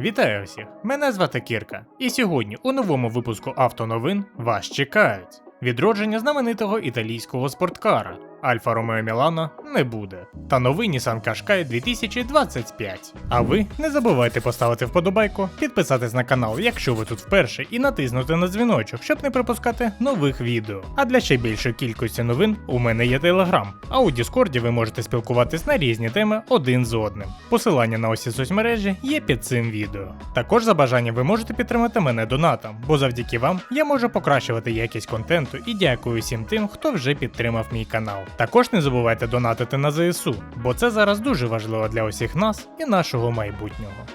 Вітаю всіх! Мене звати Кірка, і сьогодні у новому випуску автоновин вас чекають. Відродження знаменитого італійського спорткара Альфа Ромео Мілано не буде. Та новий Nissan Qashqai 2025. А ви не забувайте поставити вподобайку, підписатись на канал, якщо ви тут вперше, і натиснути на дзвіночок, щоб не пропускати нових відео. А для ще більшої кількості новин у мене є телеграм. А у Діскорді ви можете спілкуватись на різні теми один з одним. Посилання на усі соцмережі є під цим відео. Також за бажанням ви можете підтримати мене донатом, бо завдяки вам я можу покращувати якість контенту і дякую всім тим, хто вже підтримав мій канал. Також не забувайте донатити на ЗСУ, бо це зараз дуже важливо для усіх нас і нашого майбутнього.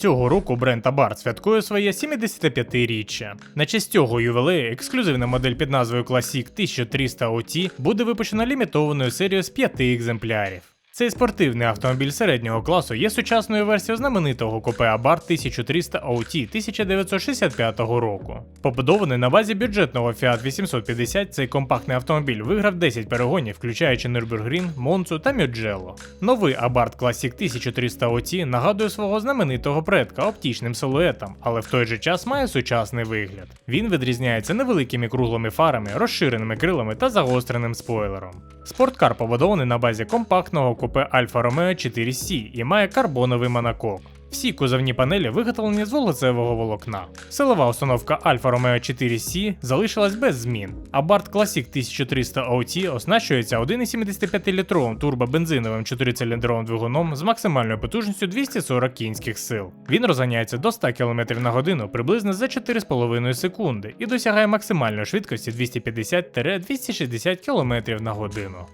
Цього року бренд Abarth святкує своє 75-річчя. На честь цього ювілею ексклюзивна модель під назвою Classic 1300 OT буде випущена лімітованою серією з 5 екземплярів. Цей спортивний автомобіль середнього класу є сучасною версією знаменитого купе Abarth 1300 OT 1965 року. Побудований на базі бюджетного Fiat 850, цей компактний автомобіль виграв 10 перегонів, включаючи Нюрбургрін, Монцу та Мюджело. Новий Abarth Classic 1300 OT нагадує свого знаменитого предка оптічним силуетом, але в той же час має сучасний вигляд. Він відрізняється невеликими круглими фарами, розширеними крилами та загостреним спойлером. Спорткар побудований на базі компактного купе Alfa Romeo 4C і має карбоновий монокок. Всі кузовні панелі виготовлені з волоцевого волокна. Силова установка Alfa Romeo 4C залишилась без змін, а Bart Classic 1300 OT оснащується 1,75-літровим турбобензиновим 4-циліндровим двигуном з максимальною потужністю 240 кінських сил. Він розганяється до 100 км на годину приблизно за 4,5 секунди і досягає максимальної швидкості 250-260 км на годину.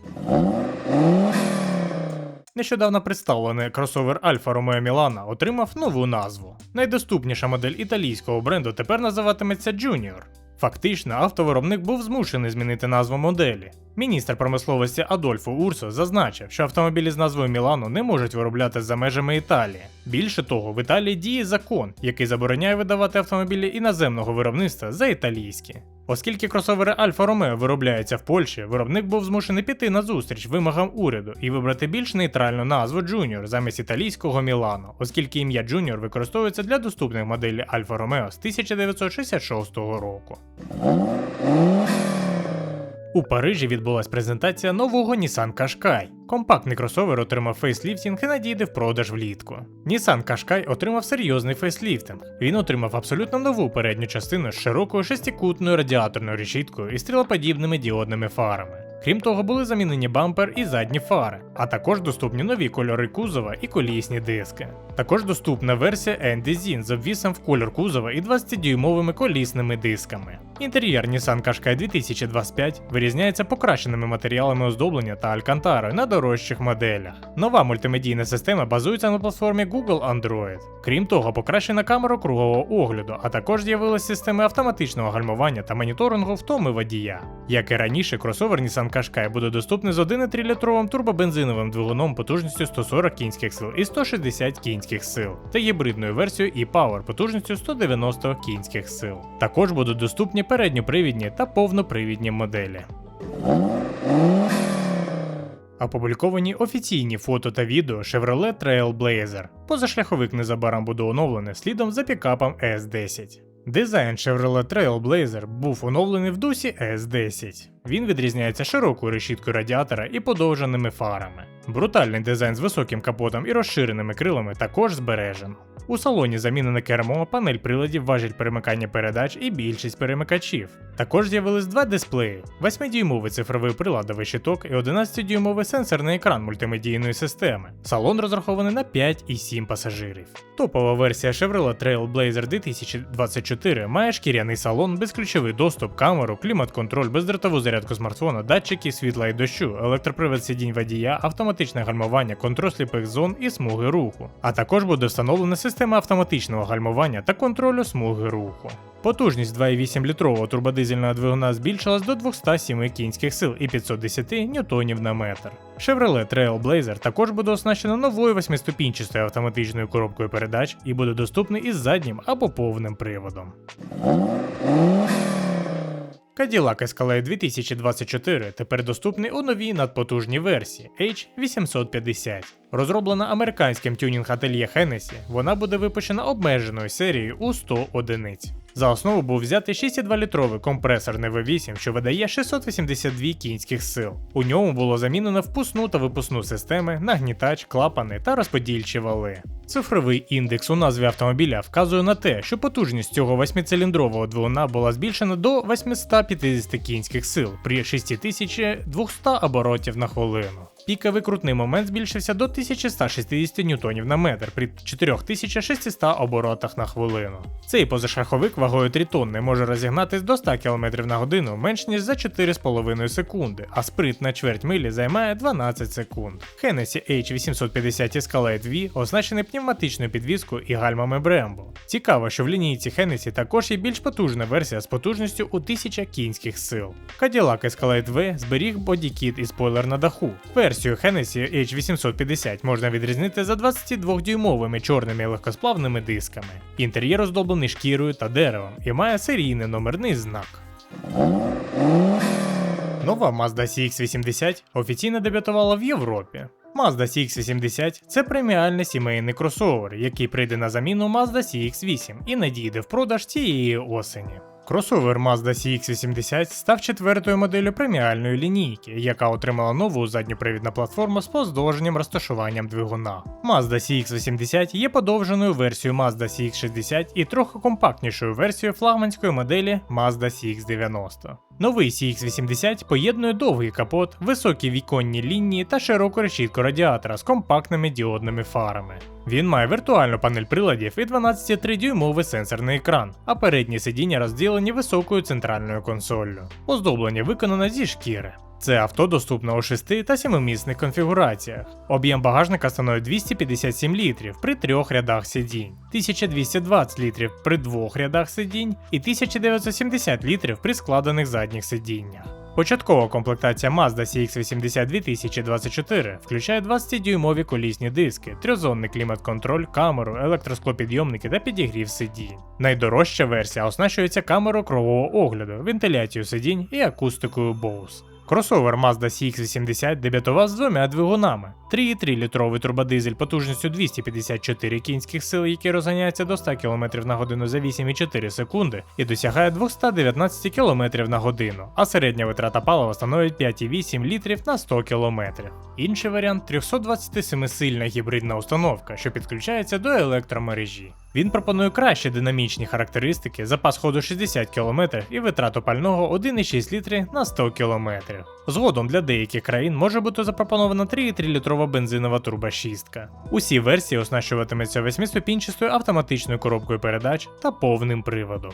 Нещодавно представлений кросовер Alfa Romeo Milano отримав нову назву. Найдоступніша модель італійського бренду тепер називатиметься Junior. Фактично, автовиробник був змушений змінити назву моделі. Міністр промисловості Адольфо Урсо зазначив, що автомобілі з назвою Мілано не можуть виробляти за межами Італії. Більше того, в Італії діє закон, який забороняє видавати автомобілі іноземного виробництва за італійські. Оскільки кросовери Альфа Ромео виробляються в Польщі, виробник був змушений піти на зустріч вимогам уряду і вибрати більш нейтральну назву Junior замість італійського Мілано, оскільки ім'я Junior використовується для доступних моделей Альфа Ромео з 1966 року. У Парижі відбулась презентація нового Nissan Qashqai. Компактний кросовер отримав фейсліфтінг і надійде в продаж влітку. Nissan Qashqai отримав серйозний фейсліфтинг. Він отримав абсолютно нову передню частину з широкою шестикутною радіаторною решіткою і стрілоподібними діодними фарами. Крім того, були замінені бампер і задні фари, а також доступні нові кольори кузова і колісні диски. Також доступна версія Endezin з обвісом в кольор кузова і 20-дюймовими колісними дисками. Інтер'єр Nissan Qashqai 2025 вирізняється покращеними матеріалами оздоблення та алькантарою на дорожчих моделях. Нова мультимедійна система базується на платформі Google Android. Крім того, покращена камера кругового огляду, а також з'явилися системи автоматичного гальмування та моніторингу втоми водія. Як і раніше, кросовер Nissan Qashqai буде доступний з 1,3-літровим турбобензиновим двигуном потужністю 140 кінських сил і 160 кінських сил, та гібридною версією e-Power потужністю 190 кінських сил. Також будуть доступні передньопривідні та повнопривідні моделі. Опубліковані офіційні фото та відео Chevrolet Trailblazer. Позашляховик незабаром буде оновлений слідом за пікапом S10. Дизайн Chevrolet Trailblazer був оновлений в дусі S10. Він відрізняється широкою решіткою радіатора і подовженими фарами. Брутальний дизайн з високим капотом і розширеними крилами також збережено. У салоні замінене кермо, панель приладів, важіль перемикання передач і більшість перемикачів. Також з'явились два дисплеї: 8-дюймовий цифровий приладовий щиток і 11-дюймовий сенсорний екран мультимедійної системи. Салон розрахований на 5 і 7 пасажирів. Топова версія Chevrolet Trailblazer 2024 має шкіряний салон, безключовий доступ, камеру, клімат-контроль, бездротову зарядку смартфона, датчики світла і дощу, електропривод сидінь водія, автоматичне гальмування, контроль сліпих зон і смуги руху. А також буде встановлена система автоматичного гальмування та контролю смуги руху. Потужність 2,8 літрового турбодизельного двигуна збільшилась до 207 кінських сил і 510 ньютонів на метр. Chevrolet Trailblazer також буде оснащено новою восьмиступінчастою автоматичною коробкою передач і буде доступний із заднім або повним приводом. Cadillac Escalade 2024 тепер доступний у новій надпотужній версії H850. Розроблена американським тюнінг ательє Hennessy, вона буде випущена обмеженою серією у 100 одиниць. За основу був взятий 6,2-літровий компресорний V8, що видає 682 кінських сил. У ньому було замінено впускну та випускну системи, нагнітач, клапани та розподільчі вали. Цифровий індекс у назві автомобіля вказує на те, що потужність цього 8-циліндрового двигуна була збільшена до 850 кінських сил при 6200 оборотів на хвилину. Піковий крутний момент збільшився до 1160 ньютонів на метр при 4600 оборотах на хвилину. Цей позашаховик вагою 3 тонни може розігнатись до 100 км на годину менш ніж за 4,5 секунди, а сприт на чверть милі займає 12 секунд. Hennessy H850 Escalade V оснащений пневматичною підвіскою і гальмами Brembo. Цікаво, що в лінійці Hennessy також є більш потужна версія з потужністю у 1000 кінських сил. Cadillac Escalade V зберіг бодікіт і спойлер на даху. Версію Hennessy H850 можна відрізнити за 22-дюймовими чорними легкосплавними дисками. Інтер'єр оздоблений шкірою та деревом і має серійний номерний знак. Нова Mazda CX-80 офіційно дебютувала в Європі. Mazda CX-80 це преміальний сімейний кросовер, який прийде на заміну Mazda CX-8 і надійде в продаж цієї осені. Кросовер Mazda CX-80 став четвертою моделлю преміальної лінійки, яка отримала нову задньопривідну платформу з поздовженням розташуванням двигуна. Mazda CX-80 є подовженою версією Mazda CX-60 і трохи компактнішою версією флагманської моделі Mazda CX-90. Новий CX-80 поєднує довгий капот, високі віконні лінії та широку решітку радіатора з компактними діодними фарами. Він має віртуальну панель приладів і 12,3-дюймовий сенсорний екран, а передні сидіння розділені високою центральною консоллю. Оздоблення виконано зі шкіри. Це авто доступно у 6 та 7-місних конфігураціях. Об'єм багажника становить 257 літрів при трьох рядах сидінь, 1220 літрів при двох рядах сидінь і 1970 літрів при складених задніх сидіннях. Початкова комплектація Mazda CX-80 2024 включає 20-дюймові колісні диски, трьозонний клімат-контроль, камеру, електросклопідйомники та підігрів сидінь. Найдорожча версія оснащується камерою крового огляду, вентиляцією сидінь і акустикою Bose. Кросовер Mazda CX-80 дебютував з двома двигунами: 3,3 літровий турбодизель потужністю 254 кінських сил, який розганяється до 100 км на годину за 8,4 секунди і досягає 219 км на годину, а середня витрата палива становить 5,8 літрів на 100 км. Інший варіант 327-сильна гібридна установка, що підключається до електромережі. Він пропонує кращі динамічні характеристики, запас ходу 60 км і витрату пального 1,6 літри на 100 км. Згодом для деяких країн може бути запропонована 3,3-літрова бензинова турбошістка. Усі версії оснащуватимуться 8-ступінчастою автоматичною коробкою передач та повним приводом.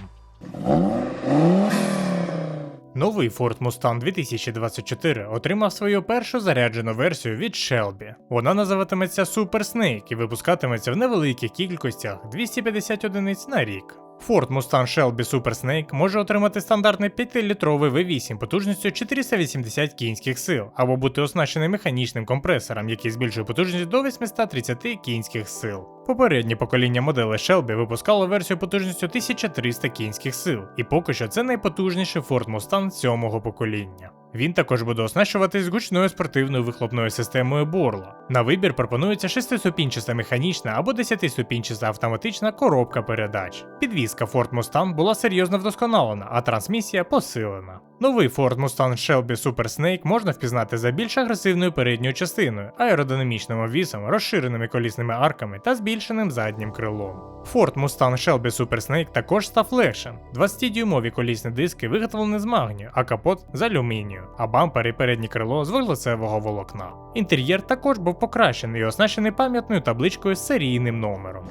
Новий Ford Mustang 2024 отримав свою першу заряджену версію від Shelby. Вона називатиметься Super Snake і випускатиметься в невеликих кількостях 250 одиниць на рік. Ford Mustang Shelby Super Snake може отримати стандартний 5-літровий V8 потужністю 480 кінських сил, або бути оснащений механічним компресором, який збільшує потужність до 830 кінських сил. Попереднє покоління моделей Shelby випускало версію потужністю 1300 кінських сил, і поки що це найпотужніший Ford Mustang сьомого покоління. Він також буде оснащуватись гучною спортивною вихлопною системою Борла. На вибір пропонується 6-ступінчаста механічна або 10-ступінчаста автоматична коробка передач. Підвізка Ford Mustang була серйозно вдосконалена, а трансмісія посилена. Новий Ford Mustang Shelby Super Snake можна впізнати за більш агресивною передньою частиною, аеродинамічним обвісом, розширеними колісними арками та збільшеним заднім крилом. Ford Mustang Shelby Super Snake також став легшим. 20-дюймові колісні диски виготовлені з магнію, а капот з алюмінію, а бампер і переднє крило з вуглецевого волокна. Інтер'єр також був покращений і оснащений пам'ятною табличкою з серійним номером.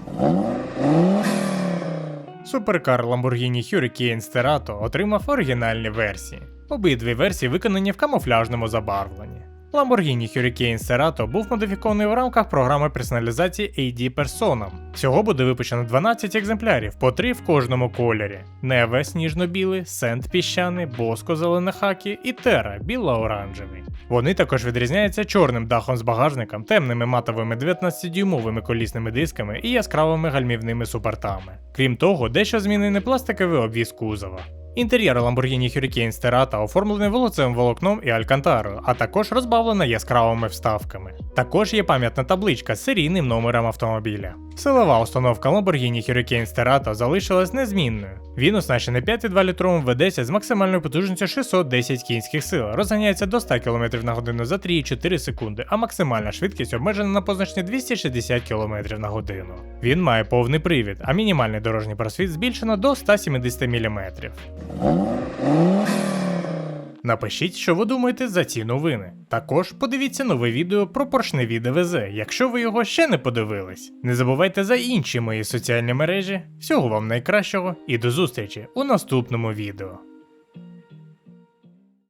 Суперкар Lamborghini Hurricane Sterato отримав оригінальні версії. Обидві версії виконані в камуфляжному забарвленні. Lamborghini Hurricane Serato був модифікований в рамках програми персоналізації AD Persona. Всього буде випущено 12 екземплярів, по 3 в кожному кольорі: Неве сніжно-білий, Сент піщаний, Боско зеленохакі і Тера біло-оранжевий. Вони також відрізняються чорним дахом з багажником, темними матовими 19-дюймовими колісними дисками і яскравими гальмівними супортами. Крім того, дещо змінений пластиковий обвіз кузова. Інтер'єр Lamborghini Hurricane Sterata оформлений волоцевим волокном і алькантарою, а також розбавлена яскравими вставками. Також є пам'ятна табличка з серійним номером автомобіля. Силова установка Lamborghini Hurricane Sterata залишилась незмінною. Він оснащений 5,2 літровим V10 з максимальною потужністю 610 кінських сил, розганяється до 100 км на годину за 3,4 секунди, а максимальна швидкість обмежена на позначні 260 км на годину. Він має повний привід, а мінімальний дорожній просвіт збільшено до 170 мм. Напишіть, що ви думаєте за ці новини. Також подивіться нове відео про поршневі ДВЗ, якщо ви його ще не подивились. Не забувайте за інші мої соціальні мережі. Всього вам найкращого і до зустрічі у наступному відео.